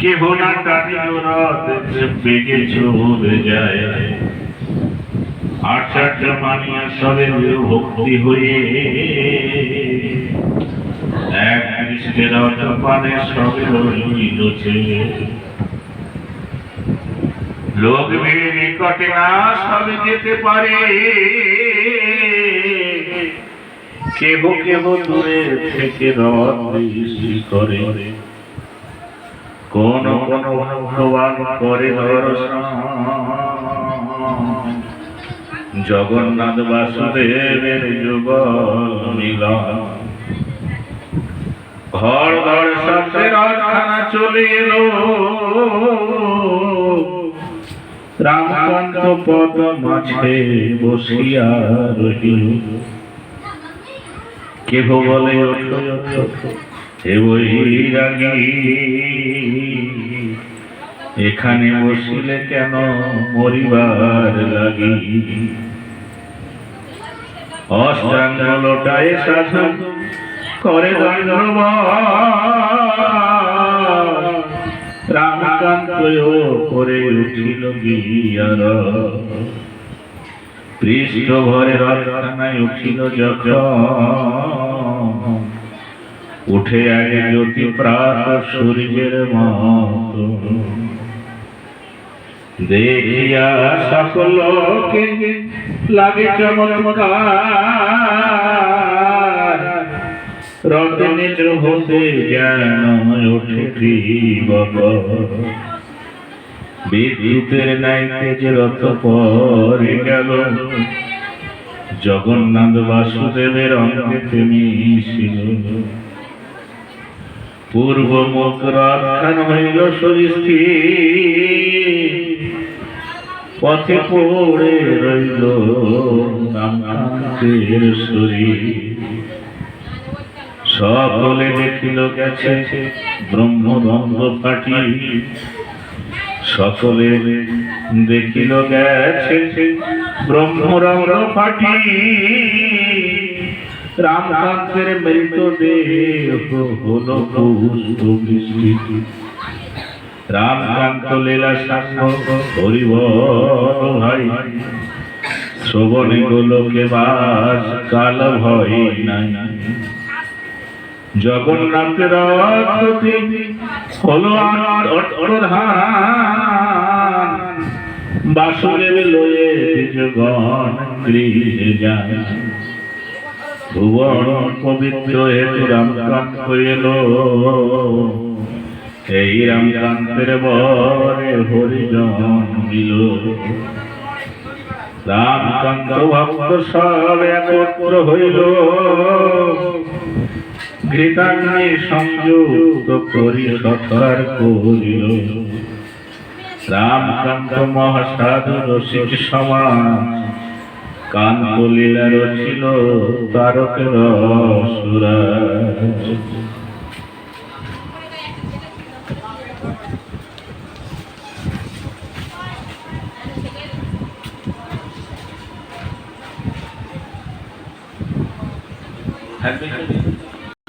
কেহ না টানিল রথ বেগে চলে যায়। আচার্য মানিয়া সবে ভক্তি হয়ে এক কৃষ্ণের পানে সবে রইলছে লোক ভিড় নিকটে না সবে যেতে পারে। কেহ কেহ দূরে থেকে রথ করে। কোন কোন ভগবান করে জগন্নাথ বাসুদেবের যুগ মিলন। ঘর ঘর শব্দে রথখানা চলে এলো। রামকান্ত পদ মাঝে বসিয়া রহিল। কেহ বলে এখানে বসিলে কেন মরিবার লাগি? অষ্টাঙ্গ সাধু করে রামকান্ত করে উঠিল গিয়ার। পৃষ্ঠ ভরে রথখানায় উঠিল যখন। উঠে আগে জ্যোতি প্রাত সূর্যের মত। দেখিয়া সকলকে লাগে চমৎকার। রথে নিজ হতে যেন ওঠে বিদ্যুতের নাই তেজ রথ পরে গেল। জগন্নাথ বাসুদেবের অঙ্গে মিশিল। পূর্ব রক্ষণ হইল সরিষ্ঠি পথে পড়ে রইল সকলে দেখিল গেছে ব্রহ্মদ্বন্দ্ব ফাটি সকলে দেখিল গেছে ব্রহ্মরঙ্গ ফাটি রামকান্তের মৃত দেহ হল পুষ্প বৃষ্টি রামকান্ত লীলা সাঙ্গ হরিব ভাই শ্রবণে গোলকে বাস কাল ভয় নাই। জগন্নাথের রথটি হলো অর্থধান। বাসুদেব লয়ে জগন গৃহে যায় ভুবন পবিত্র হেতু রামকান্ত এলো এই রামকান্তের বরে হরিজন মিল। রামকান্ত ভক্ত সব একত্র হইল। ঘৃতাগ্নি সংযুক্ত করি সৎকার করিল। রামকান্ত মহাসাধু রসিক সমাজ কান্ত লীলা রচিল তারকের সুরাজ থাকবে